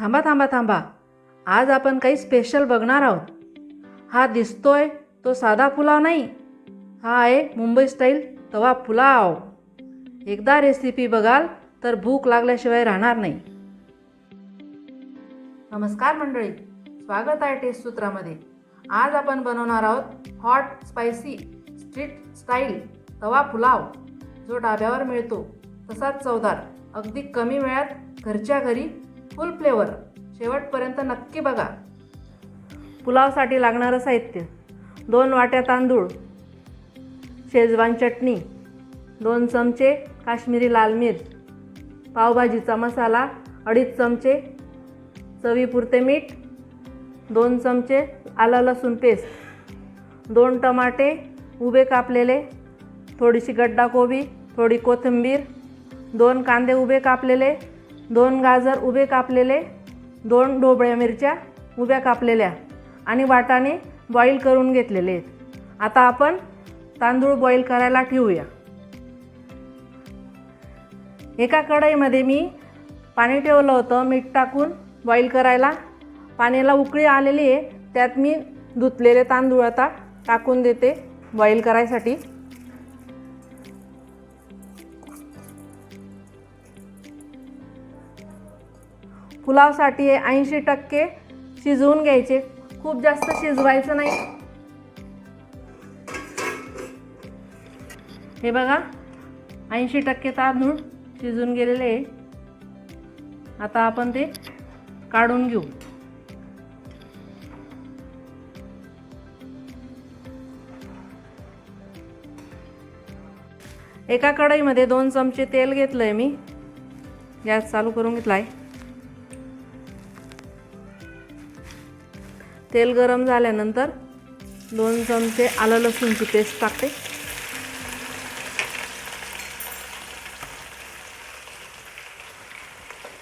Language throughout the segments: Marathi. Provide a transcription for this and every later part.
थांबा थांबा थांबा. आज आपण काही स्पेशल बघणार आहोत. हा दिसतोय तो साधा पुलाव नाही. हा आहे मुंबई स्टाईल तवा पुलाव. एकदा रेसिपी बघाल तर भूक लागल्याशिवाय राहणार नाही. नमस्कार मंडळी. स्वागत आहे टेस्ट सूत्रामध्ये. आज आपण बनवणार आहोत हॉट स्पायसी स्ट्रीट स्टाईल तवा पुलाव. जो डाब्यावर मिळतो तसाच चवदार. अगदी कमी वेळात घरच्या घरी फुल फ्लेवर. शेवटपर्यंत नक्की बघा. पुलावसाठी लागणारं साहित्य. दोन वाट्या तांदूळ शेजवान चटणी दोन चमचे काश्मीरी लाल मिर्च पावभाजीचा मसाला अडीच चमचे चवीपुरते मीठ दोन चमचे आलं लसूण पेस्ट दोन टमाटे उभे कापलेले थोडीशी गड्डा कोबी थोडी कोथिंबीर दोन कांदे उभे कापलेले दोन गाजर उभे कापलेले दोन ढोबळ्या मिरच्या उभ्या कापलेल्या आणि वाटाणे बॉईल करून घेतलेले आहेत. आता आपण तांदूळ बॉईल करायला ठेवूया. एका कढईमध्ये मी पाणी ठेवलं होतं मीठ टाकून बॉईल करायला. पाण्याला उकळी आलेली आहे त्यात मी धुतलेले तांदूळ आता टाकून देते बॉईल करायसाठी. पुलावसाठी ऐंशी टक्के शिजवून घ्यायचे. खूप जास्त शिजवायचं नाही. हे बघा ऐंशी टक्के तांदूळ शिजून गेलेले आहे. आता आपण ते काढून घेऊ. एका कढईमध्ये दोन चमचे तेल घेतलं आहे मी. गॅस चालू करून घेतला आहे तेल गरम झाल्यानंतर दोन चमचे आलं लसूणची पेस्ट टाकते.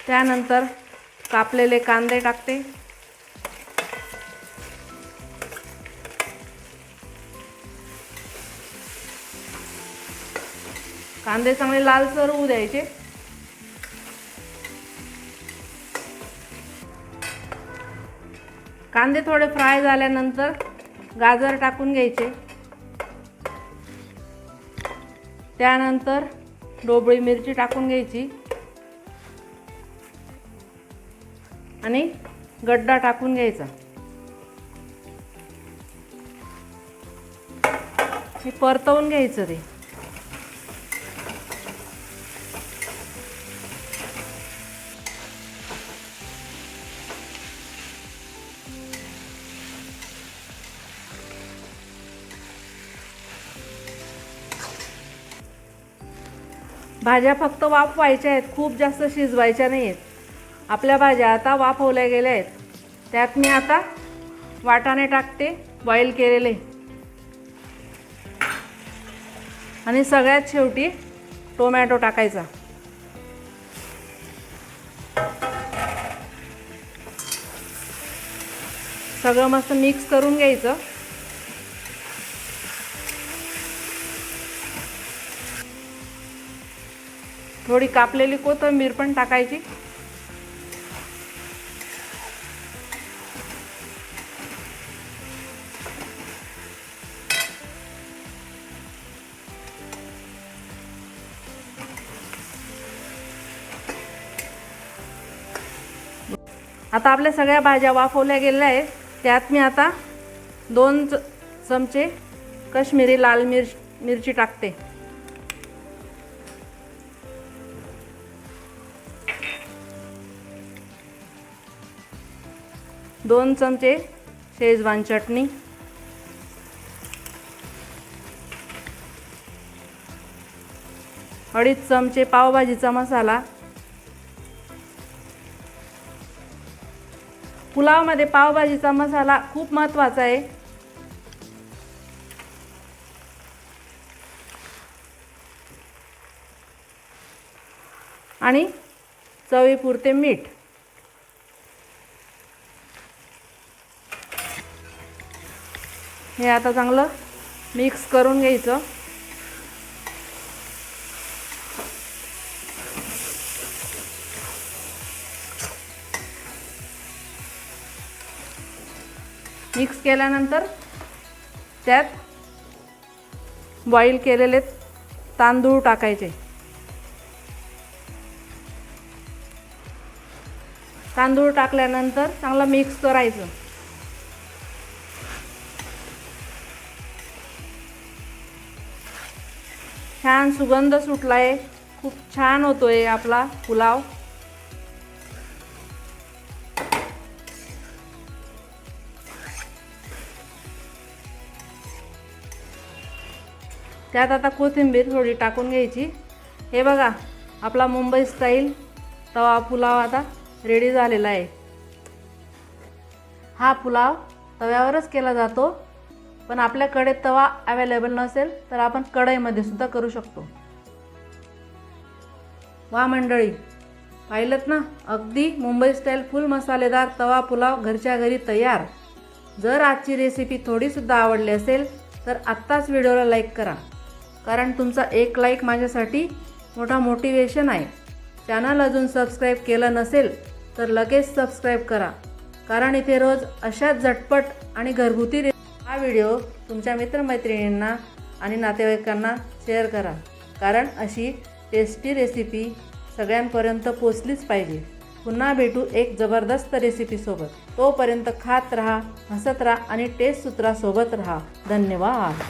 त्यानंतर कापलेले कांदे टाकते. कांदे चांगले लालसर होऊ द्यायचे. कांदे थोडे फ्राय झाल्यानंतर गाजर टाकून घ्यायचे. त्यानंतर डोबळी मिरची टाकून घ्यायची. आणि गड्डा टाकून घ्यायचा. हे परतवून घ्यायचं ते. भाज्या फक्त वाफवायच्या आहेत खूप जास्त शिजवायच्या नाही आहेत आपल्या भाज्या आता वाफवल्या गेल्या आहेत. त्यात मी आता वाटाणे टाकते बॉईल केलेले. आणि सगळ्यात शेवटी टोमॅटो टाकायचा. सगळं मस्त मिक्स करून घ्यायचं. थोडी कापलेली कोथिंबीर पण टाकायची. आता आपल्या सगळ्या भाज्या वाफवल्या गेलेल्या आहेत. त्यात मी आता दोन च चमचे कश्मीरी लाल मिर्च मिरची टाकते. दोन चमचे शेजवान चटणी. अडीच चमचे पावभाजीचा मसाला. पुलावमध्ये पावभाजीचा मसाला खूप महत्त्वाचा आहे. आणि चवीपुरते मीठ. हे आता चांगलं मिक्स करून घ्यायचं. मिक्स केल्यानंतर त्यात बॉईल केलेले तांदूळ टाकायचे. तांदूळ टाकल्यानंतर चांगलं मिक्स करायचं. छान सुगंध सुटला आहे खूप छान होतोय आपला पुलाव. त्यात आता कोथिंबीर थोडी टाकून घ्यायची. हे बघा आपला मुंबई स्टाईल तवा पुलाव आता रेडी झालेला आहे. हा पुलाव तव्यावरच केला जातो. पण आपल्याकडे तवा अवेलेबल नसेल तर आपण कढईमध्ये सुद्धा करू शकतो. वा मंडळी पाहिलं ना? अगदी मुंबई स्टाईल फुल मसालेदार तवा पुलाव घरच्या घरी तयार. जर आजची रेसिपी थोडीसुद्धा आवडली असेल तर आत्ताच व्हिडिओला लाईक करा. कारण तुमचा एक लाईक माझ्यासाठी मोठा मोटिवेशन आहे. चॅनल अजून सबस्क्राईब केलं नसेल तर लगेच सबस्क्राईब करा. कारण इथे रोज अशाच झटपट आणि घरगुती रे हा व्हिडिओ तुमच्या मित्रमैत्रिणींना आणि नातेवाईकांना शेअर करा. कारण अशी टेस्टी रेसिपी सगळ्यांपर्यंत पोचलीच पाहिजे. पुन्हा भेटू एक जबरदस्त रेसिपीसोबत तोपर्यंत खात राहा हसत राहा आणि टेस्ट सूत्रासोबत राहा. धन्यवाद.